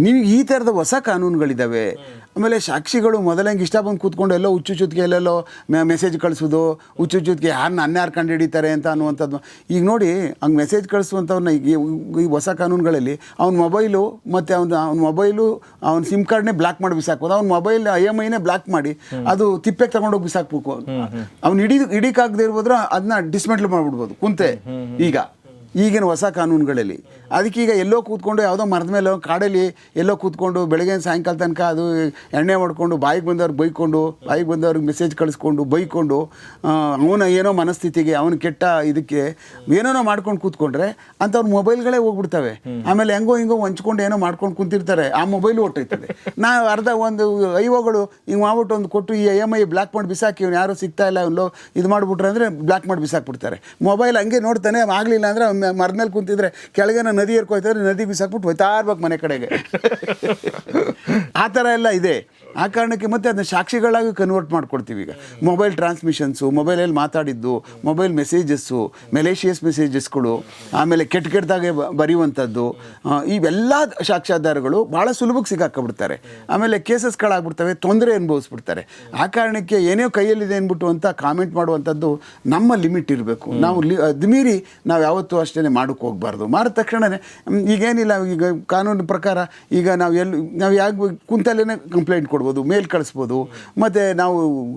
ನೀವು ಈ ಥರದ ಹೊಸ ಕಾನೂನುಗಳಿದ್ದಾವೆ ಆಮೇಲೆ ಸಾಕ್ಷಿಗಳು ಮೊದಲಂಗೆ ಇಷ್ಟ ಬಂದು ಕೂತ್ಕೊಂಡು ಎಲ್ಲೋ ಹುಚ್ಚುಚ್ಚುತ್ತಿಗೆ ಎಲ್ಲೆಲ್ಲೋ ಮೆಸೇಜ್ ಕಳಿಸೋದು ಹುಚ್ಚುಚ್ಚುತ್ತಿಗೆ ಯಾರನ್ನ ಅನ್ಯಾರು ಕಂಡು ಹಿಡಿತಾರೆ ಅಂತ ಅನ್ನುವಂಥದ್ದು. ಈಗ ನೋಡಿ ಹಂಗೆ ಮೆಸೇಜ್ ಕಳಿಸುವಂಥವ್ರನ್ನ ಈಗ ಈ- ಈ ಹೊಸ ಕಾನೂನುಗಳಲ್ಲಿ ಅವ್ನ ಮೊಬೈಲು ಮತ್ತು ಅವ್ನ ಅವ್ನ ಮೊಬೈಲು ಅವ್ನ ಸಿಮ್ ಕಾರ್ಡ್ನೇ ಬ್ಲಾಕ್ ಮಾಡಿ ಬಿಸಾಕ್ಬೋದು. ಅವ್ನ ಮೊಬೈಲ್ ಐ ಎಂ ಐನೇ ಬ್ಲಾಕ್ ಮಾಡಿ ಅದು ತಿಪ್ಪೆಗೆ ತಗೊಂಡೋಗಿ ಬಿಸಾಕ್ಬೇಕು. ಅವ್ನು ಹಿಡಿ ಹಿಡಿಕಾಗದೇ ಇರ್ಬೋದ್ರ ಅದನ್ನ ಡಿಸ್ಮೆಂಟ್ಲ್ ಮಾಡಿಬಿಡ್ಬೋದು. ಕುಂತೆ ಈಗ. ಈಗಿನ ಹೊಸ ಕಾನೂನುಗಳಲ್ಲಿ. ಅದಕ್ಕೆ ಈಗ ಎಲ್ಲೋ ಕೂತ್ಕೊಂಡು ಯಾವುದೋ ಮರದ ಮೇಲೆ ಕಾಡಲ್ಲಿ ಎಲ್ಲೋ ಕೂತ್ಕೊಂಡು ಬೆಳಗ್ಗೆ ಸಾಯಂಕಾಲ ತನಕ ಅದು ಎಣ್ಣೆ ಮಾಡಿಕೊಂಡು ಬಾಯಿಗೆ ಬಂದವ್ರಿಗೆ ಬೈಕೊಂಡು, ಬಾಯಿಗೆ ಬಂದವ್ರಿಗೆ ಮೆಸೇಜ್ ಕಳಿಸ್ಕೊಂಡು, ಬೈಕೊಂಡು ಅವನ ಏನೋ ಮನಸ್ಥಿತಿಗೆ, ಅವನು ಕೆಟ್ಟ ಇದಕ್ಕೆ ಏನೇನೋ ಮಾಡ್ಕೊಂಡು ಕೂತ್ಕೊಂಡ್ರೆ ಅಂಥವ್ರ ಮೊಬೈಲ್ಗಳೇ ಹೋಗ್ಬಿಡ್ತವೆ. ಆಮೇಲೆ ಹೆಂಗೋ ಹಿಂಗೋ ಹಂಚ್ಕೊಂಡು ಏನೋ ಮಾಡ್ಕೊಂಡು ಕುಂತಿರ್ತಾರೆ. ಆ ಮೊಬೈಲ್ ಹೊಟ್ಟೈತದೆ ನಾ ಅರ್ಧ ಒಂದು ಐವಗಳು ಹಿಂಗೆ ಮಾಡ್ಬಿಟ್ಟು ಒಂದು ಕೊಟ್ಟು ಈ ಐ ಎಂ ಐ ಬ್ಲಾಕ್ ಮಾಡಿ ಬಿಸಾಕಿ, ಇವ್ನು ಯಾರು ಸಿಗ್ತಾ ಇಲ್ಲ ಇಲ್ಲೋ ಇದು ಮಾಡಿಬಿಟ್ರೆ ಅಂದರೆ ಬ್ಲಾಕ್ ಮಾಡಿ ಬಿಸಾಕ್ಬಿಡ್ತಾರೆ. ಮೊಬೈಲ್ ಹಂಗೆ ನೋಡ್ತಾನೆ ಆಗಲಿಲ್ಲ ಅಂದರೆ ಮೇಲೆ ಕುಂತಿದ್ರೆ ಕೆಳಗೆ ನದಿ ಏರ್ಕೊಯ್ತಾರೆ ನದಿ ಬಿಸಾಕ್ಬಿಟ್ಟು ಹೋಯ್ತಾ ಇರ್ಬೇಕು ಮನೆ ಕಡೆಗೆ. ಆ ಥರ ಎಲ್ಲ ಇದೆ. ಆ ಕಾರಣಕ್ಕೆ ಮತ್ತೆ ಅದನ್ನ ಸಾಕ್ಷಿಗಳಾಗಿ ಕನ್ವರ್ಟ್ ಮಾಡ್ಕೊಡ್ತೀವಿ ಈಗ. ಮೊಬೈಲ್ ಟ್ರಾನ್ಸ್ಮಿಷನ್ಸು ಮೊಬೈಲಲ್ಲಿ ಮಾತಾಡಿದ್ದು ಮೊಬೈಲ್ ಮೆಸೇಜಸ್ಸು ಮೆಲೇಷಿಯಸ್ ಮೆಸೇಜಸ್ಗಳು ಆಮೇಲೆ ಕೆಟ್ಟ ಕೆಟ್ಟದಾಗೆ ಬರೆಯುವಂಥದ್ದು ಇವೆಲ್ಲ ಸಾಕ್ಷ್ಯಾಧಾರಗಳು ಭಾಳ ಸುಲಭಕ್ಕೆ ಸಿಗಾಕೊಂಡ್ಬಿಡ್ತಾರೆ ಆಮೇಲೆ ಕೇಸಸ್ಗಳಾಗ್ಬಿಡ್ತವೆ ತೊಂದರೆ ಅನುಭವಿಸ್ಬಿಡ್ತಾರೆ. ಆ ಕಾರಣಕ್ಕೆ ಏನೇ ಕೈಯಲ್ಲಿದೆ ಅಂದ್ಬಿಟ್ಟು ಅಂತ ಕಾಮೆಂಟ್ ಮಾಡುವಂಥದ್ದು ನಮ್ಮ ಲಿಮಿಟ್ ಇರಬೇಕು. ನಾವು ಲಿ ಅದು ಮೀರಿ ನಾವು ಯಾವತ್ತೂ ಅಷ್ಟೇ ಮಾಡೋಕ್ಕೆ ಹೋಗಬಾರ್ದು. ಮಾಡಿದ ತಕ್ಷಣವೇ ಈಗೇನಿಲ್ಲ ಈಗ ಕಾನೂನು ಪ್ರಕಾರ ಈಗ ನಾವು ಎಲ್ಲಿ ನಾವು ಯಾಕೆ ಕುಂತಲ್ಲೇ ಕಂಪ್ಲೇಂಟ್ ಕೊಡ್ಬೋದು ಮೇಲ್ ಕಳಿಸ್ಬೋದು. ಮತ್ತು ನಾವು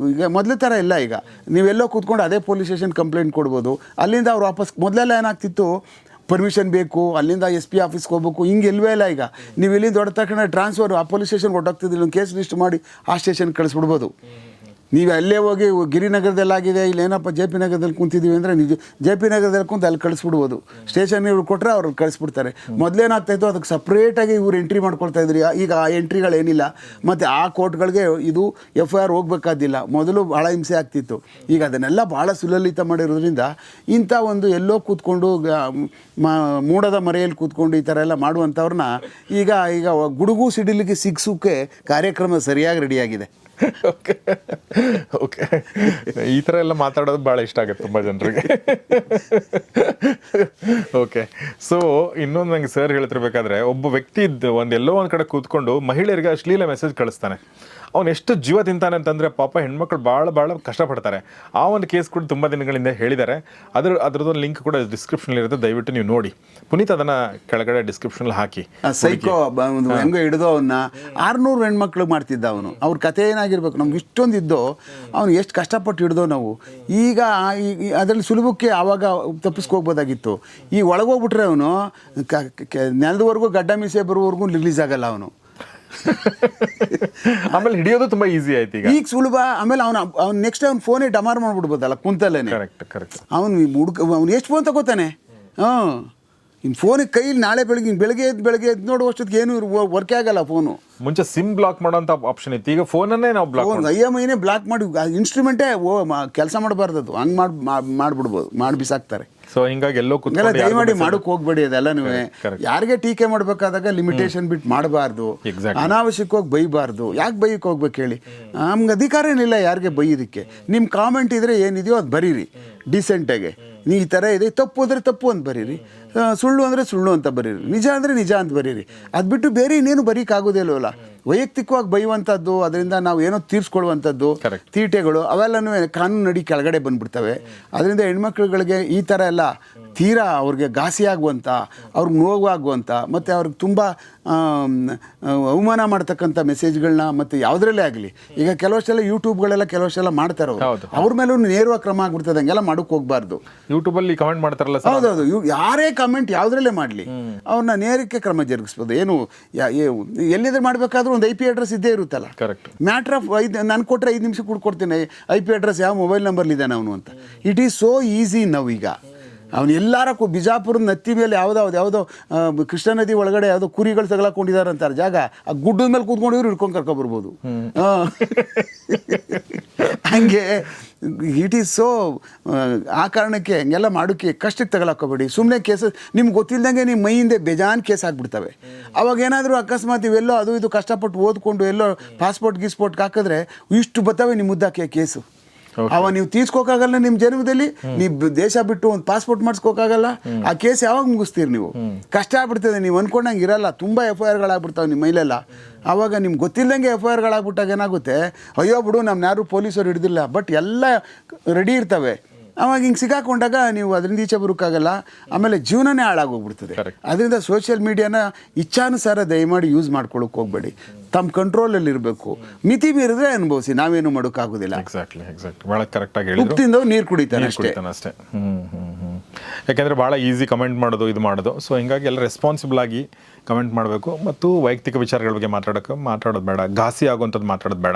ಈಗ ಮೊದಲ ಥರ ಇಲ್ಲ ಈಗ. ನೀವೆಲ್ಲೋ ಕೂತ್ಕೊಂಡು ಅದೇ ಪೊಲೀಸ್ ಸ್ಟೇಷನ್ ಕಂಪ್ಲೇಂಟ್ ಕೊಡ್ಬೋದು. ಅಲ್ಲಿಂದ ಅವ್ರು ವಾಪಸ್ ಮೊದಲೆಲ್ಲ ಏನಾಗ್ತಿತ್ತು? ಪರ್ಮಿಷನ್ ಬೇಕು, ಅಲ್ಲಿಂದ ಎಸ್ ಪಿ ಆಫೀಸ್ಗೆ ಹೋಗ್ಬೇಕು, ಹಿಂಗೆ ಇಲ್ವೇ ಇಲ್ಲ ಈಗ. ನೀವು ಇಲ್ಲಿಂದ ದೊಡ್ಡ ತಕ್ಷಣ ಟ್ರಾನ್ಸ್ಫರ್ ಆ ಪೊಲೀಸ್ ಸ್ಟೇಷನ್ಗೆ ಹೊಟ್ಟೋಗ್ತಿದ್ದಿಲ್ಲ ಕೇಸ್ ಲಿಸ್ಟ್ ಮಾಡಿ ಆ ಸ್ಟೇಷನ್ ಕಳಿಸ್ಬಿಡ್ಬೋದು. ನೀವು ಅಲ್ಲೇ ಹೋಗಿ ಗಿರಿನಗರದಲ್ಲಿ ಆಗಿದೆ ಇಲ್ಲಿ ಏನಪ್ಪ ಜೆ ಪಿ ನಗರದಲ್ಲಿ ಕುಂತಿದ್ದೀವಿ ಅಂದರೆ ನಿಜ, ಜೆ ಪಿ ನಗರದಲ್ಲಿ ಕುಂತು ಅಲ್ಲಿ ಕಳಿಸ್ಬಿಡ್ಬೋದು. ಸ್ಟೇಷನ್ ಇವ್ರು ಕೊಟ್ಟರೆ ಅವ್ರು ಕಳಿಸ್ಬಿಡ್ತಾರೆ. ಮೊದಲೇನಾಗ್ತಾಯಿತ್ತು ಅದಕ್ಕೆ ಸಪ್ರೇಟಾಗಿ ಇವ್ರು ಎಂಟ್ರಿ ಮಾಡ್ಕೊಳ್ತಾ ಇದ್ರಿ. ಈಗ ಆ ಎಂಟ್ರಿಗಳೇನಿಲ್ಲ ಮತ್ತು ಆ ಕೋರ್ಟ್ಗಳಿಗೆ ಇದು ಎಫ್ ಐ ಆರ್ ಹೋಗ್ಬೇಕಾದಿಲ್ಲ. ಮೊದಲು ಭಾಳ ಹಿಂಸೆ ಆಗ್ತಿತ್ತು. ಈಗ ಅದನ್ನೆಲ್ಲ ಭಾಳ ಸುಲಲಿತ ಮಾಡಿರೋದ್ರಿಂದ ಇಂಥ ಒಂದು ಎಲ್ಲೋ ಕೂತ್ಕೊಂಡು ಮೂಡದ ಮರೆಯಲ್ಲಿ ಕೂತ್ಕೊಂಡು ಈ ಥರ ಎಲ್ಲ ಮಾಡುವಂಥವ್ರನ್ನ ಈಗ ಈಗ ಗುಡುಗು ಸಿಡಿಲಿಗೆ ಸಿಗ್ಸೋಕ್ಕೆ ಕಾರ್ಯಕ್ರಮ ಸರಿಯಾಗಿ ರೆಡಿಯಾಗಿದೆ ಓಕೆ ಈ ಥರ ಎಲ್ಲ ಮಾತಾಡೋದು ಭಾಳ ಇಷ್ಟ ಆಗುತ್ತೆ ತುಂಬ ಜನರಿಗೆ. ಓಕೆ ಸೊ ಇನ್ನೊಂದು ನಂಗೆ ಸರ್ ಹೇಳ್ತಿರ್ಬೇಕಾದ್ರೆ, ಒಬ್ಬ ವ್ಯಕ್ತಿ ಇದ್ದು ಒಂದು ಎಲ್ಲೋ ಒಂದು ಕಡೆ ಕೂತ್ಕೊಂಡು ಮಹಿಳೆಯರಿಗೆ ಅಶ್ಲೀಲ ಮೆಸೇಜ್ ಕಳಿಸ್ತಾನೆ. ಅವ್ನು ಎಷ್ಟು ಜೀವ ತಿಂತಾನೆ ಅಂತಂದರೆ ಪಾಪ ಹೆಣ್ಮಕ್ಳು ಭಾಳ ಭಾಳ ಕಷ್ಟಪಡ್ತಾರೆ. ಆ ಒಂದು ಕೇಸ್ ಕೂಡ ತುಂಬ ದಿನಗಳಿಂದ ಹೇಳಿದ್ದಾರೆ. ಅದ್ರ ಅದ್ರದ್ದೊಂದು ಲಿಂಕ್ ಕೂಡ ಡಿಸ್ಕ್ರಿಪ್ಷನ್ ಇರುತ್ತೆ ದಯವಿಟ್ಟು ನೀವು ನೋಡಿ. ಪುನೀತ್ ಅದನ್ನು ಕೆಳಗಡೆ ಡಿಸ್ಕ್ರಿಪ್ಷನ್ ಹಾಕಿ. ಸೈಕೋ ಒಂದು ಹೆಂಗೋ ಹಿಡಿದು ಅವನ್ನ ಆರ್ನೂರು ಹೆಣ್ಮಕ್ಳು ಮಾಡ್ತಿದ್ದ ಅವನು. ಅವ್ರ ಕತೆ ಏನಾಗಿರ್ಬೇಕು ನಮ್ಗೆ ಇಷ್ಟೊಂದು ಇದ್ದೋ ಅವ್ನು ಎಷ್ಟು ಕಷ್ಟಪಟ್ಟು ಹಿಡ್ದೋ ನಾವು. ಈಗ ಅದರಲ್ಲಿ ಸುಲಭಕ್ಕೆ ಆವಾಗ ತಪ್ಪಿಸ್ಕೋಗ್ಬೋದಾಗಿತ್ತು ಈ ಒಳಗೋಗ್ಬಿಟ್ರೆ ಅವನು ನೆಲದವರೆಗೂ ಗಡ್ಡ ಮೀಸೆ ಬರೋವರೆಗೂ ರಿಲೀಸ್ ಆಗಲ್ಲ ಅವನು. ಆಮೇಲೆ ಹಿಡಿಯೋದು ತುಂಬಾ ಈಸಿ ಆಯ್ತು ಈಗ. ಈಗ ಸುಲಭ ಆಮೇಲೆ ಅವನ ಅವ್ನು ನೆಕ್ಸ್ಟ್ ಅವ್ನ ಫೋನೇ ಡಮಾರ್ ಮಾಡ್ಬಿಡ್ಬೋದಲ್ಲ ಕುಂತಲ್ಲೇನೆ. ಕರೆಕ್ಟ್ ಕರೆಕ್ಟ್ ಅವನು ಹುಡುಕ ಅವ್ನು ಎಷ್ಟು ಫೋನ್ ತಗೋತಾನೆ? ಹಾಂ ಇನ್ನು ಫೋನಿಗೆ ಕೈಲಿ ನಾಳೆ ಬೆಳಗ್ಗೆ ಬೆಳಗ್ಗೆ ಎದ್ದು ಬೆಳಗ್ಗೆ ಎದ್ದು ನೋಡುವಷ್ಟೊತ್ತಿಗೆ ಏನು ವರ್ಕ್ ಆಗಲ್ಲ ಫೋನು ಮುಂಚೆ ಸಿಮ್ ಬ್ಲಾಕ್ ಮಾಡೋಂಥ ಆಪ್ಷನ್ ಇತ್ತು. ಈಗ ಫೋನನ್ನೇ ನಾವು ಬ್ಲಾಕ್ ಫೋನ್ ಐ ಎಂ ಐನೇ ಬ್ಲಾಕ್ ಮಾಡಿ ಇನ್ಸ್ಟ್ರೂಮೆಂಟೇ ಓ ಕೆಲಸ ಮಾಡಬಾರ್ದು ಅದು. ಹಂಗೆ ಮಾಡಿ ಮಾಡಿಬಿಡ್ಬೋದು ಮಾಡಿ ಬಿಸಾಕ್ತಾರೆ. ಸೊ ಹಿಂಗಾಗಿ ಎಲ್ಲೋ ಕೂತ್ಕೊಂಡು ದಯಮಾಡಿ ಮಾಡೋಕೆ ಹೋಗ್ಬೇಡಿ ಅದೆಲ್ಲ ನೀವೇ ಯಾರಿಗೆ ಟೀಕೆ ಮಾಡಬೇಕಾದಾಗ ಲಿಮಿಟೇಷನ್ ಬಿಟ್ಟು ಮಾಡಬಾರ್ದು. ಅನಾವಶ್ಯಕವಾಗಿ ಬೈಬಾರ್ದು. ಯಾಕೆ ಬೈಯಕ್ಕೆ ಹೋಗ್ಬೇಕು ಹೇಳಿ? ನಮ್ಗೆ ಅಧಿಕಾರ ಏನಿಲ್ಲ ಯಾರಿಗೆ ಬೈಯೋದಕ್ಕೆ. ನಿಮ್ಮ ಕಾಮೆಂಟ್ ಇದ್ರೆ ಏನಿದೆಯೋ ಅದು ಬರೀರಿ. ಡಿಸೆಂಟಾಗೆ ನೀ ಈ ಥರ ಇದೆ. ತಪ್ಪು ಅಂದರೆ ತಪ್ಪು ಅಂತ ಬರೀರಿ. ಸುಳ್ಳು ಅಂದರೆ ಸುಳ್ಳು ಅಂತ ಬರೀರಿ. ನಿಜ ಅಂದರೆ ನಿಜ ಅಂತ ಬರೀರಿ. ಅದು ಬಿಟ್ಟು ಬೇರೆ ಇನ್ನೇನು ಬರೀಕಾಗೋದಿಲ್ವಲ್ಲ ವೈಯಕ್ತಿಕವಾಗಿ ಬೈಯುವಂಥದ್ದು ಅದರಿಂದ ನಾವು ಏನೋ ತೀರ್ಸ್ಕೊಳ್ಳುವಂಥದ್ದು ತೀಟೆಗಳು ಅವೆಲ್ಲನೂ ಕಾನೂನು ನಡಿ ಕೆಳಗಡೆ ಬಂದ್ಬಿಡ್ತವೆ. ಅದರಿಂದ ಹೆಣ್ಮಕ್ಳುಗಳಿಗೆ ಈ ಥರ ಎಲ್ಲ ತೀರಾ ಅವ್ರಿಗೆ ಘಾಸಿ ಆಗುವಂಥ ಅವ್ರಿಗೆ ನೋವಾಗುವಂಥ ಮತ್ತು ಅವ್ರಿಗೆ ತುಂಬ ಅವಮಾನ ಮಾಡ್ತಕ್ಕಂಥ ಮೆಸೇಜ್ಗಳನ್ನ ಮತ್ತು ಯಾವುದ್ರಲ್ಲೇ ಆಗಲಿ. ಈಗ ಕೆಲವಷ್ಟೆಲ್ಲ ಯೂಟ್ಯೂಬ್ಗಳೆಲ್ಲ ಕೆಲವಷ್ಟೆಲ್ಲ ಮಾಡ್ತಾರೆ ಅವ್ರು. ಮೇಲೂ ನೇರವಾಗಿ ಕ್ರಮ ಆಗ್ಬಿಡ್ತದೆ ಹಂಗೆಲ್ಲ ಮಾಡೋಕ್ಕೆ ಹೋಗಬಾರ್ದು. ಯೂಟ್ಯೂಬಲ್ಲಿ ಕಮೆಂಟ್ ಮಾಡ್ತಾರಲ್ಲ ಹೌದೌದು. ಯಾರೇ ಕಮೆಂಟ್ ಯಾವುದ್ರಲ್ಲೇ ಮಾಡಲಿ. ಅವ್ರನ್ನ ನೇರಕ್ಕೆ ಕ್ರಮ ಜರುಗಿಸ್ಬೋದು. ಏನು ಎಲ್ಲಿದ್ರೆ ಮಾಡಬೇಕಾದ್ರೂ ಒಂದು ಐ ಪಿ ಅಡ್ರೆಸ್ ಇದ್ದೇ ಇರುತ್ತಲ್ಲ. ಕರೆಕ್ಟ್ ಮ್ಯಾಟ್ರ್ ಆಫ್ ಐದು ನಾನು ಕೊಟ್ಟರೆ ಐದು ನಿಮಿಷ ಕೊಡ್ಕೊಡ್ತೀನಿ. ಐ ಪಿ ಅಡ್ರೆಸ್ ಯಾವ ಮೊಬೈಲ್ ನಂಬರ್ಲಿದ್ದಾನೆ ಅವನು ಅಂತ. ಇಟ್ ಈಸ್ ಸೋ ಈಸಿ ನಾವು ಈಗ. ಅವನು ಎಲ್ಲಾರಕ್ಕೂ ಬಿಜಾಪುರದ ನತ್ತಿ ಮೇಲೆ ಯಾವುದೋ ಯಾವುದೋ ಕೃಷ್ಣ ನದಿ ಒಳಗಡೆ ಯಾವುದೋ ಕುರಿಗಳು ತಗಲಾಕೊಂಡಿದ್ದಾರೆ ಅಂತಾರೆ. ಜಾಗ, ಆ ಗುಡ್ಡದ ಮೇಲೆ ಕೂತ್ಕೊಂಡು ಇವ್ರು ಹಿಡ್ಕೊಂಡು ಕರ್ಕೊಬರ್ಬೋದು. ಹಂಗೆ ಇಟ್ ಈಸ್ ಸೋ ಆ ಕಾರಣಕ್ಕೆ ಹಂಗೆಲ್ಲ ಮಾಡೋಕ್ಕೆ ಕಷ್ಟಕ್ಕೆ ತಗೊಳಕೋಬೇಡಿ ಸುಮ್ಮನೆ ಕೇಸಸ್ ನಿಮ್ಗೆ ಗೊತ್ತಿಲ್ಲದಂಗೆ ನಿಮ್ಮ ಮೈಯಿಂದ ಬೇಜಾನ್ ಕೇಸ್ ಆಗಿಬಿಡ್ತವೆ. ಅವಾಗ ಏನಾದರೂ ಅಕಸ್ಮಾತ್ ಇವೆಲ್ಲೋ ಅದು ಇದು ಕಷ್ಟಪಟ್ಟು ಓದ್ಕೊಂಡು ಎಲ್ಲೋ ಪಾಸ್ಪೋರ್ಟ್ ಗೀಸ್ಪೋರ್ಟ್ಗೆ ಹಾಕಿದ್ರೆ ಇಷ್ಟು ಬರ್ತವೆ ನಿಮ್ಮ ಮುದ್ದಾಕೆ ಕೇಸು. ಅವ ನೀವು ತೀರ್ಸ್ಕೋಕಾಗಲ್ಲ ನಿಮ್ಮ ಜನ್ಮದಲ್ಲಿ ನೀವು ದೇಶ ಬಿಟ್ಟು ಒಂದು ಪಾಸ್ಪೋರ್ಟ್ ಮಾಡಿಸ್ಕೋಕಾಗಲ್ಲ ಆ ಕೇಸ್ ಯಾವಾಗ ಮುಗಿಸ್ತೀರಿ ನೀವು? ಕಷ್ಟ ಆಗ್ಬಿಡ್ತದೆ ನೀವು ಅನ್ಕೊಂಡಂಗೆ ಇರಲ್ಲ ತುಂಬಾ ಎಫ್ ಐ ಆರ್ಗಳಾಗ್ಬಿಡ್ತಾವೆ ನಿಮ್ಮ ಮೈಲೆಲ್ಲ. ಅವಾಗ ನಿಮ್ಗೆ ಗೊತ್ತಿಲ್ಲದಂಗೆ ಎಫ್ ಐ ಆರ್ಗಳಾಗ್ಬಿಟ್ಟಾಗ ಏನಾಗುತ್ತೆ ಅಯ್ಯೋ ಬಿಡು ನಮ್ಮ ಯಾರು ಪೊಲೀಸರು ಹಿಡಿದಿಲ್ಲ ಬಟ್ ಎಲ್ಲ ರೆಡಿ ಇರ್ತವೆ. ಅವಾಗ ಹಿಂಗೆ ಸಿಗಾಕೊಂಡಾಗ ನೀವು ಅದರಿಂದ ಈಚೆ ಬರೋಕ್ಕಾಗಲ್ಲ ಆಮೇಲೆ ಜೀವನನೇ ಹಾಳಾಗೋಗ್ಬಿಡ್ತದೆ. ಅದರಿಂದ ಸೋಷಿಯಲ್ ಮೀಡಿಯಾನ ಇಚ್ಛಾನುಸಾರ ದಯಮಾಡಿ ಯೂಸ್ ಮಾಡ್ಕೊಳಕ್ಕೆ ಹೋಗ್ಬೇಡಿ. ತಮ್ಮ ಕಂಟ್ರೋಲಲ್ಲಿ ಇರಬೇಕು. ಮಿತಿ ಮೀರಿದ್ರೆ ಅನುಭವಿಸಿ ನಾವೇನು ಮಾಡೋಕ್ಕಾಗೋದಿಲ್ಲ. ಎಕ್ಸಾಕ್ಟ್ಲಿ ಎಕ್ಸಾಕ್ಟ್ಲಿ ಭಾಳ ಕರೆಕ್ಟಾಗಿ ಹೇಳಿ ನೀರು ಕುಡಿತಾರೆ ಅಷ್ಟೇ ಕುಡಿತಾನೆ ಅಷ್ಟೇ ಹ್ಮ್. ಯಾಕೆಂದ್ರೆ ಭಾಳ ಈಸಿ ಕಮೆಂಟ್ ಮಾಡೋದು ಇದು ಮಾಡೋದು. ಸೊ ಹಿಂಗಾಗಿ ಎಲ್ಲ ರೆಸ್ಪಾನ್ಸಿಬಲ್ ಆಗಿ ಕಮೆಂಟ್ ಮಾಡಬೇಕು. ಮತ್ತು ವೈಯಕ್ತಿಕ ವಿಚಾರಗಳ ಬಗ್ಗೆ ಮಾತಾಡೋಕೆ ಮಾತಾಡೋದು ಬೇಡ. ಘಾಸಿ ಆಗುವಂಥದ್ದು ಮಾತಾಡೋದು ಬೇಡ.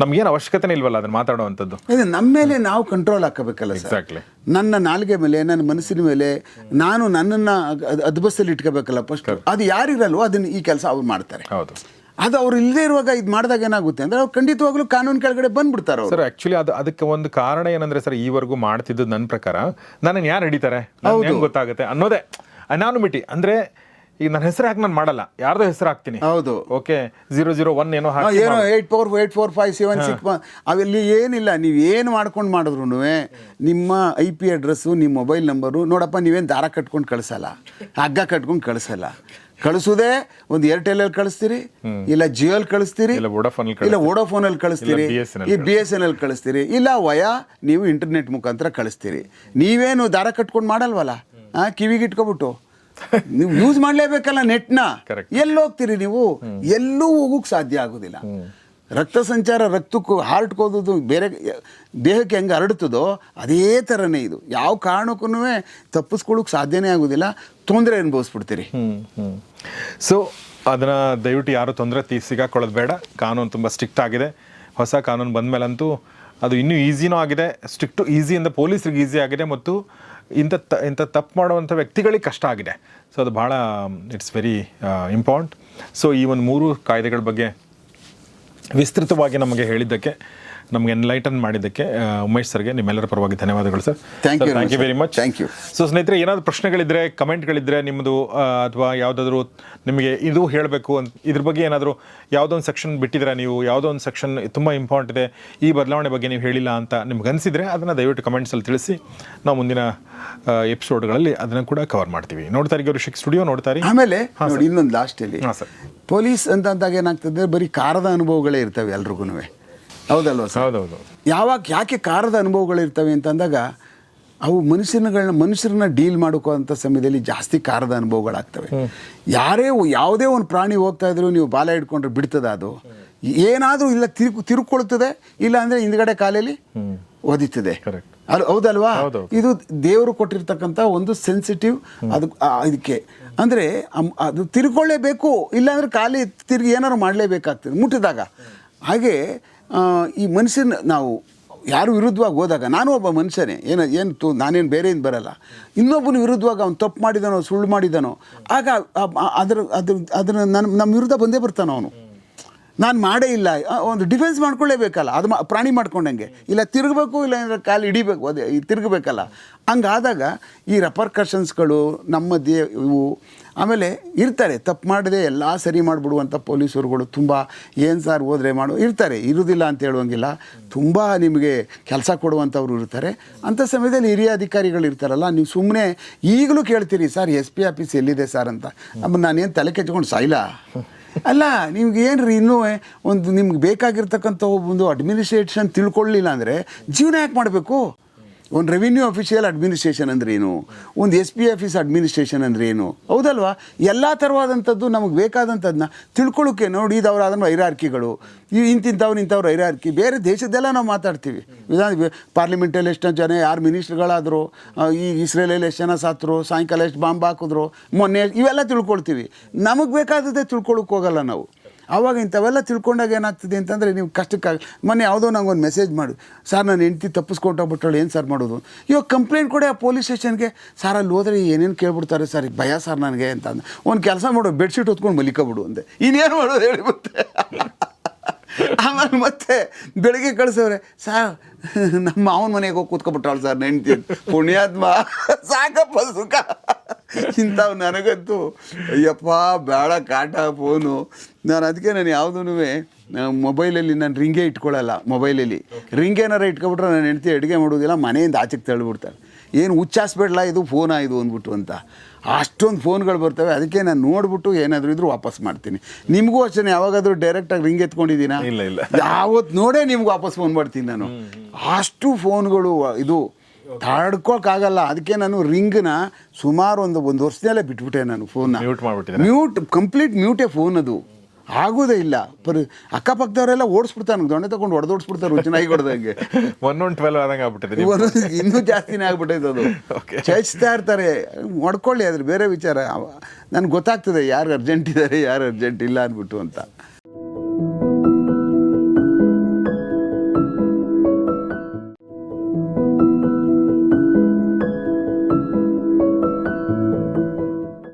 ನಮ್ಗೇನು ಅವಶ್ಯಕತೆ ಇಲ್ವಲ್ಲ ಅದನ್ನು ಮಾತಾಡುವಂಥದ್ದು? ಇದು ನಮ್ಮ ಮೇಲೆ ನಾವು ಕಂಟ್ರೋಲ್ ಹಾಕಬೇಕಲ್ಲ ಎಕ್ಸಾಕ್ಟ್ಲಿ ನನ್ನ ನಾಲ್ಗೆ ಮೇಲೆ ನನ್ನ ಮನಸ್ಸಿನ ಮೇಲೆ ನಾನು ನನ್ನನ್ನು ಅದ್ಬಸ್ತಲ್ಲಿ ಇಟ್ಕೋಬೇಕಲ್ಲ ಫಸ್ಟ್ ಅದು ಯಾರಿರಲ್ವೋ ಅದನ್ನು ಈ ಕೆಲಸ ಅವ್ರು ಮಾಡ್ತಾರೆ. ಹೌದು. ಅದು ಅವ್ರು ಇಲ್ಲದೆ ಇರುವಾಗ ಇದು ಮಾಡಿದಾಗ ಏನಾಗುತ್ತೆ ಅಂದ್ರೆ ಅವ್ರು ಖಂಡಿತವಾಗ್ಲೂ ಕಾನೂನು ಕೆಳಗಡೆ ಬಂದ್ಬಿಡ್ತಾರೆ ಸರ್ ಆಕ್ಚುಲಿ ಅದು ಅದಕ್ಕೆ ಒಂದು ಕಾರಣ ಏನಂದ್ರೆ ಸರ್ ಈವರೆಗೂ ಮಾಡ್ತಿದ್ದು ನನ್ನ ಪ್ರಕಾರ ನನ್ನನ್ನು ಯಾರು ಹಿಡಿತಾರೆ? ಹೌದು. ಗೊತ್ತಾಗುತ್ತೆ ಅನ್ನೋದೇ. ಅನಾನುಮಿಟಿ ಅಂದ್ರೆ ಈಗ ನನ್ನ ಹೆಸರು ಹಾಕಿ ನಾನು ಮಾಡಲ್ಲ ಯಾರ್ದೋ ಹೆಸರು ಹಾಕ್ತೀನಿ. ಹೌದು. ಓಕೆ ಜೀರೋ ಜೀರೋ ಒನ್ ಏನೋ ಹಾಕಿ ಏನೋ eight four eight four five seven six ಅವೆಲ್ಲಿ ಏನಿಲ್ಲ ನೀವು ಏನು ಮಾಡ್ಕೊಂಡು ಮಾಡಿದ್ರು ನಿಮ್ಮ ಐ ಪಿ ಅಡ್ರೆಸ್ಸು ನಿಮ್ಮ ಮೊಬೈಲ್ ನಂಬರು ನೋಡಪ್ಪ ನೀವೇನು ದಾರ ಕಟ್ಕೊಂಡು ಕಳಿಸಲ್ಲ ಹಗ್ಗ ಕಟ್ಕೊಂಡು ಕಳಿಸಲ್ಲ. ಕಳಿಸೋದೇ ಒಂದು ಏರ್ಟೆಲಲ್ಲಿ ಕಳಿಸ್ತೀರಿ ಇಲ್ಲ ಜಿಯೋಲ್ ಕಳಿಸ್ತೀರಿ ಇಲ್ಲ ವೋಡೋಫೋನಲ್ಲಿ ಕಳಿಸ್ತೀರಿ. ಈ ಬಿ ಎಸ್ ಎನ್ ಎಲ್ ಕಳಿಸ್ತೀರಿ ಇಲ್ಲ ವಯಾ ನೀವು ಇಂಟರ್ನೆಟ್ ಮುಖಾಂತರ ಕಳಿಸ್ತೀರಿ. ನೀವೇನು ದಾರ ಕಟ್ಕೊಂಡು ಮಾಡಲ್ವಲ್ಲ? ಆ ಕಿವಿಗೆ ಇಟ್ಕೊಬಿಟ್ಟು. ನೀವು ಯೂಸ್ ಮಾಡಲೇಬೇಕಲ್ಲ ನೆಟ್ನ. Correct. ಎಲ್ಲಿ ಹೋಗ್ತೀರಿ ನೀವು? ಎಲ್ಲೂ ಹೋಗೋಕೆ ಸಾಧ್ಯ ಆಗೋದಿಲ್ಲ. ರಕ್ತ ಸಂಚಾರ ರಕ್ತಕ್ಕೂ ಹಾರ್ಟ್ಗೆ ಹೋದದ್ದು ಬೇರೆ, ದೇಹಕ್ಕೆ ಹೆಂಗೆ ಹರಡ್ತದೋ ಅದೇ ಥರನೇ ಇದು. ಯಾವ ಕಾರಣಕ್ಕೂ ತಪ್ಪಿಸ್ಕೊಳ್ಳೋಕೆ ಸಾಧ್ಯನೇ ಆಗೋದಿಲ್ಲ. ತೊಂದರೆ ಅನುಭವಿಸ್ಬಿಡ್ತೀರಿ. ಸೊ ಅದನ್ನು ದಯವಿಟ್ಟು ಯಾರು ತೊಂದರೆ ಸಿಗಾಕೊಳ್ಳೋದು ಬೇಡ. ಕಾನೂನು ತುಂಬ ಸ್ಟ್ರಿಕ್ಟ್ ಆಗಿದೆ. ಹೊಸ ಕಾನೂನು ಬಂದಮೇಲಂತೂ ಅದು ಇನ್ನೂ ಈಸಿನೂ ಆಗಿದೆ. ಸ್ಟ್ರಿಕ್ಟು ಈಸಿಯಿಂದ ಪೊಲೀಸರಿಗೆ ಈಸಿ ಆಗಿದೆ ಮತ್ತು ಇಂಥ ತ, ಇಂಥ ತಪ್ಪು ಮಾಡುವಂಥ ವ್ಯಕ್ತಿಗಳಿಗೆ ಕಷ್ಟ ಆಗಿದೆ. ಸೊ ಅದು ಭಾಳ ಇಟ್ಸ್ ವೆರಿ ಇಂಪಾರ್ಟೆಂಟ್ ಸೊ ಈ ಒಂದು ಮೂರು ಕಾಯ್ದೆಗಳ ಬಗ್ಗೆ ವಿಸ್ತೃತವಾಗಿ ನಮಗೆ ಹೇಳಿದ್ದಕ್ಕೆ ನಮಗೆ ಎನ್ಲೈಟನ್ ಮಾಡಿದ್ದಕ್ಕೆ ಉಮೇಶ್ ಸರ್ಗೆ ನಿಮ್ಮೆಲ್ಲರ ಪರವಾಗಿ ಧನ್ಯವಾದಗಳು sir. Thank you thank you. Very much thank you so ಸ್ನೇಹಿತರೆ ಏನಾದರೂ ಪ್ರಶ್ನೆಗಳಿದ್ರೆ ಕಮೆಂಟ್ಗಳಿದ್ರೆ ನಿಮ್ಮದು ಅಥವಾ ಯಾವುದಾದ್ರೂ ನಿಮಗೆ ಇದು ಹೇಳಬೇಕು ಅಂತ ಇದ್ರ ಬಗ್ಗೆ ಏನಾದರೂ ಯಾವುದೋ ಒಂದು ಸೆಕ್ಷನ್ ಬಿಟ್ಟಿದ್ರೆ ನೀವು? ಯಾವುದೋ ಒಂದು ಸೆಕ್ಷನ್ ತುಂಬ ಇಂಪಾರ್ಟೆಂಟ್ ಇದೆ ಈ ಬದಲಾವಣೆ ಬಗ್ಗೆ ನೀವು ಹೇಳಿಲ್ಲ ಅಂತ ನಿಮ್ಗೆ ಅನಿಸಿದರೆ ಅದನ್ನು ದಯವಿಟ್ಟು ಕಮೆಂಟ್ಸಲ್ಲಿ ತಿಳಿಸಿ ನಾವು ಮುಂದಿನ ಎಪಿಸೋಡ್ಗಳಲ್ಲಿ ಅದನ್ನು ಕೂಡ ಕವರ್ ಮಾಡ್ತೀವಿ. ನೋಡ್ತಾ ಇರಿ ಶಿಕ್ ಸ್ಟುಡಿಯೋ ನೋಡ್ತಾರೆ ಆಮೇಲೆ ನೋಡಿ ಇನ್ನೊಂದು ಲಾಸ್ಟಲ್ಲಿ ಹಾಂ ಸರ್. ಪೊಲೀಸ್ ಅಂತ ಅಂದಾಗ ಏನಾಗ್ತದೆ ಬರೀ ಕಾರದ ಅನುಭವಗಳೇ ಇರ್ತವೆ ಎಲ್ರಿಗೂ ಹೌದಲ್ವ ಸರ್? ಹೌದೌದು. ಯಾವಾಗ ಯಾಕೆ ಕಾರದ ಅನುಭವಗಳಿರ್ತವೆ ಅಂತಂದಾಗ ಅವು ಮನುಷ್ಯನಗಳನ್ನ ಮನುಷ್ಯರನ್ನ ಡೀಲ್ ಮಾಡೋಕೋಂಥ ಸಮಯದಲ್ಲಿ ಜಾಸ್ತಿ ಕಾರದ ಅನುಭವಗಳಾಗ್ತವೆ. ಯಾರೇ ಯಾವುದೇ ಒಂದು ಪ್ರಾಣಿ ಹೋಗ್ತಾ ಇದ್ರು ನೀವು ಬಾಲ ಹಿಡ್ಕೊಂಡ್ರೆ ಬಿಡ್ತದೆ ಅದು? ಏನಾದರೂ ಇಲ್ಲ ತಿರು ತಿರುಕೊಳ್ತದೆ ಇಲ್ಲ ಅಂದರೆ ಹಿಂದ್ಗಡೆ ಕಾಲಲ್ಲಿ ಒದಿತದೆ. Correct. ಅದು ಹೌದಲ್ವಾ. ಇದು ದೇವರು ಕೊಟ್ಟಿರ್ತಕ್ಕಂಥ ಒಂದು ಸೆನ್ಸಿಟಿವ್ ಅದು ಇದಕ್ಕೆ. ಅಂದರೆ ಅದು ತಿರ್ಕೊಳ್ಳೇಬೇಕು ಇಲ್ಲಾಂದ್ರೆ ಖಾಲಿ ತಿರುಗಿ ಏನಾದ್ರು ಮಾಡಲೇಬೇಕಾಗ್ತದೆ ಮುಟ್ಟಿದಾಗ. ಹಾಗೆ ಈ ಮನುಷ್ಯನ ನಾವು ಯಾರು ವಿರುದ್ಧವಾಗಿ ಹೋದಾಗ, ನಾನು ಒಬ್ಬ ಮನುಷ್ಯನೇ, ಏನು ಏನು ತು ನಾನೇನು ಬೇರೆಯಿಂದ ಬರಲ್ಲ. ಇನ್ನೊಬ್ಬನ ವಿರುದ್ಧವಾಗಿ ಅವ್ನು ತಪ್ಪು ಮಾಡಿದಾನೋ, ಸುಳ್ಳು ಮಾಡಿದಾನೋ, ಆಗ ಅದ್ರ ಅದ್ರ ಅದನ್ನು ನನ್ನ ನಮ್ಮ ವಿರುದ್ಧ ಬಂದೇ ಬರ್ತಾನೆ ಅವನು. ನಾನು ಮಾಡೇ ಇಲ್ಲ. ಒಂದು ಡಿಫೆನ್ಸ್ ಮಾಡ್ಕೊಳ್ಳೇಬೇಕಲ್ಲ. ಅದು ಪ್ರಾಣಿ ಮಾಡ್ಕೊಂಡಂಗೆ. ಇಲ್ಲ ತಿರುಗಬೇಕು, ಇಲ್ಲ ಅಂದರೆ ಕಾಲು ಹಿಡಿಬೇಕು, ಅದೇ ತಿರುಗಬೇಕಲ್ಲ. ಹಂಗಾದಾಗ ಈ ರೆಪರ್ಕಷನ್ಸ್ಗಳು ನಮ್ಮ ದೇ, ಇವು, ಆಮೇಲೆ ಇರ್ತಾರೆ. ತಪ್ಪು ಮಾಡದೆ ಎಲ್ಲ ಸರಿ ಮಾಡಿಬಿಡುವಂಥ ಪೊಲೀಸರುಗಳು ತುಂಬ, ಏನು ಸಾರ್ ಹೋದರೆ ಮಾಡು, ಇರ್ತಾರೆ. ಇರುವುದಿಲ್ಲ ಅಂತ ಹೇಳುವಂಗಿಲ್ಲ. ತುಂಬ ನಿಮಗೆ ಕೆಲಸ ಕೊಡುವಂಥವ್ರು ಇರ್ತಾರೆ. ಅಂಥ ಸಮಯದಲ್ಲಿ ಹಿರಿಯ ಅಧಿಕಾರಿಗಳು ಇರ್ತಾರಲ್ಲ, ನೀವು ಸುಮ್ಮನೆ ಈಗಲೂ ಕೇಳ್ತೀರಿ, ಸರ್ ಎಸ್ ಪಿ ಆಫೀಸ್ ಎಲ್ಲಿದೆ ಸರ್ ಅಂತ. ನಾನು ನಾನೇನು ತಲೆ ಕೆಚ್ಕೊಂಡು ಸಾಯ್ಲಾ? ಅಲ್ಲ, ನಿಮ್ಗೆ ಏನು ರೀ ಇನ್ನೂ ಒಂದು ನಿಮ್ಗೆ ಬೇಕಾಗಿರ್ತಕ್ಕಂಥ ಒಂದು ಅಡ್ಮಿನಿಸ್ಟ್ರೇಷನ್ ತಿಳ್ಕೊಳ್ಳಿಲ್ಲ ಅಂದರೆ ಜೀವನ ಯಾಕೆ ಮಾಡಬೇಕು? ಒಂದು ರೆವಿನ್ಯೂ ಅಫಿಷಿಯಲ್ ಅಡ್ಮಿನಿಸ್ಟ್ರೇಷನ್ ಅಂದ್ರೆ ಏನು? ಒಂದು ಎಸ್ ಪಿ ಆಫೀಸ್ ಅಡ್ಮಿನಿಸ್ಟ್ರೇಷನ್ ಅಂದ್ರೆ ಏನು? ಹೌದಲ್ವಾ? ಎಲ್ಲ ಥರವಾದಂಥದ್ದು ನಮಗೆ ಬೇಕಾದಂಥದ್ದನ್ನ ತಿಳ್ಕೊಳ್ಳೋಕೆ ನೋಡಿ ಇದು ಅವ್ರ ಅದನ್ನು ಐರಾರ್ಕಿಗಳು ಈ ಇಂತಿಂಥವ್ರು, ಇಂಥವ್ರು ಐರಾರ್ಕಿ ಬೇರೆ ದೇಶದ್ದೆಲ್ಲ ನಾವು ಮಾತಾಡ್ತೀವಿ. ವಿಧಾನ ಪಾರ್ಲಿಮೆಂಟಲ್ಲಿ ಎಷ್ಟು ಜನ ಯಾರು ಮಿನಿಸ್ಟ್ರ್ಗಳಾದರು ಈ ಇಸ್ರೇಲಲ್ಲಿ ಎಷ್ಟು ಜನ ಸಾತ್ರು, ಸಾಯಂಕಾಲ ಎಷ್ಟು ಬಾಂಬ್ ಹಾಕಿದ್ರು, ಮೊನ್ನೆ ಇವೆಲ್ಲ ತಿಳ್ಕೊಳ್ತೀವಿ. ನಮಗೆ ಬೇಕಾದದ್ದೇ ತಿಳ್ಕೊಳಕ್ಕೆ ಹೋಗಲ್ಲ ನಾವು. ಆವಾಗ ಇಂಥವೆಲ್ಲ ತಿಳ್ಕೊಂಡಾಗ ಏನಾಗ್ತದೆ ಅಂತಂದರೆ ನೀವು ಕಷ್ಟಕ್ಕಾಗ ಮೊನ್ನೆ ಯಾವುದೋ ನಂಗೆ ಒಂದು ಮೆಸೇಜ್ ಮಾಡು. ಸರ್, ನಾನು ಹೆಂಡ್ತಿ ತಪ್ಪಿಸ್ಕೊಟ್ಟೋಗ್ಬಿಟ್ಟಳು ಏನು ಸರ್ ಮಾಡೋದು? ಇವಾಗ ಕಂಪ್ಲೇಂಟ್ ಕೊಡಿ ಆ ಪೊಲೀಸ್ ಸ್ಟೇಷನ್ಗೆ ಸರ್, ಅಲ್ಲಿ ಹೋದರೆ ಏನೇನು ಕೇಳ್ಬಿಡ್ತಾರೆ ಸರ್ ಭಯ ಸರ್ ನನಗೆ, ಅಂತ ಅಂದ. ಒಂದು ಕೆಲಸ ಮಾಡು ಬೆಡ್ಶೀಟ್ ಹೊತ್ಕೊಂಡು ಮಲಿಕೋಬಿಡು, ಅಂದೆ. ಇನ್ನೇನು ಮಾಡೋದು ಹೇಳಿ ಮತ್ತೆ ಆಮೇಲೆ ಮತ್ತೆ ಬೆಳಿಗ್ಗೆ ಕಳಿಸವ್ರೆ, ಸರ್, ನಮ್ಮ ಮಾವನ ಮನೆಗೆ ಹೋಗಿ ಕೂತ್ಕೊಬಿಟ್ರಾಳು ಸರ್ ನೆಂಟಿ ಪುಣ್ಯಾತ್ಮ, ಸಾಕಪ್ಪ ಸುಖ. ಇಂಥವು ನನಗಂತೂ ಅಯ್ಯಪ್ಪ ಬೇಡ ಕಾಟ ಫೋನು. ನಾನು ಅದಕ್ಕೆ ನಾನು ಯಾವುದೂ ಮೊಬೈಲಲ್ಲಿ ನಾನು ರಿಂಗೇ ಇಟ್ಕೊಳ್ಳಲ್ಲ ಮೊಬೈಲಲ್ಲಿ. ರಿಂಗ್ ಏನಾರು ಇಟ್ಕೊಬಿಟ್ರೆ ನಾನು ಹೆಂಡತಿ ಅಡುಗೆ ಮಾಡೋದಿಲ್ಲ ಮನೆಯಿಂದ ಆಚೆಗೆ ತಳ್ಳಿಬಿಡ್ತಾರೆ ಏನು ಹುಚ್ಚಾಸ್ಬೇಡಲ್ಲ ಇದು ಫೋನಾ ಇದು ಅಂದ್ಬಿಟ್ಟು ಅಂತ. ಅಷ್ಟೊಂದು ಫೋನ್ಗಳು ಬರ್ತವೆ ಅದಕ್ಕೆ ನಾನು ನೋಡ್ಬಿಟ್ಟು ಏನಾದರೂ ಇದ್ರೂ ವಾಪಸ್ ಮಾಡ್ತೀನಿ. ನಿಮಗೂ ಅಷ್ಟೇ ಯಾವಾಗಾದರೂ ಡೈರೆಕ್ಟಾಗಿ ರಿಂಗ್ ಎತ್ಕೊಂಡಿದ್ದೀನಾ? ಇಲ್ಲ, ಇಲ್ಲ. ಯಾವತ್ತು ನೋಡೇ ನಿಮ್ಗೆ ವಾಪಸ್ ಫೋನ್ ಮಾಡ್ತೀನಿ ನಾನು. ಅಷ್ಟು ಫೋನ್ಗಳು ಇದು ತಡ್ಕೊಳಕ್ಕಾಗಲ್ಲ ಅದಕ್ಕೆ ನಾನು ರಿಂಗ್ನ ಸುಮಾರು ಒಂದು ಒಂದು ವರ್ಷದಲ್ಲೇ ಬಿಟ್ಬಿಟ್ಟೆ ನಾನು ಫೋನ್ ಮ್ಯೂಟ್ ಮಾಡ್ಬಿಟ್ಟಿದ್ರೆ ಮ್ಯೂಟ್ ಕಂಪ್ಲೀಟ್ ಮ್ಯೂಟೇ ಫೋನ್ ಅದು. ಆಗೋದೇ ಇಲ್ಲ. ಪರಿ ಅಕ್ಕಪಕ್ಕದವರೆಲ್ಲ ಓಡಿಸ್ಬಿಡ್ತಾನೆ ದೊಣ್ಣೆ ತಗೊಂಡು ಹೊಡೆದೋಡಿಸ್ಬಿಡ್ತಾರೆ ಚೆನ್ನಾಗಿ ಹೊಡೆದಂಗೆ ಒನ್ ಒನ್ ಟ್ವೆಲ್ ಆದಂಗೆ ಆಗ್ಬಿಟ್ಟಿದೆ ಇನ್ನೂ ಜಾಸ್ತಿನೇ ಆಗ್ಬಿಟ್ಟೈತೆ ಅದು. ಚೈಸ್ತಾ ಇರ್ತಾರೆ. ಹೊಡ್ಕೊಳ್ಳಿ ಅದ್ರ ಬೇರೆ ವಿಚಾರ. ನನಗೆ ಗೊತ್ತಾಗ್ತದೆ ಯಾರು ಅರ್ಜೆಂಟ್ ಇದ್ದಾರೆ ಯಾರು ಅರ್ಜೆಂಟ್ ಇಲ್ಲ ಅಂದ್ಬಿಟ್ಟು ಅಂತ.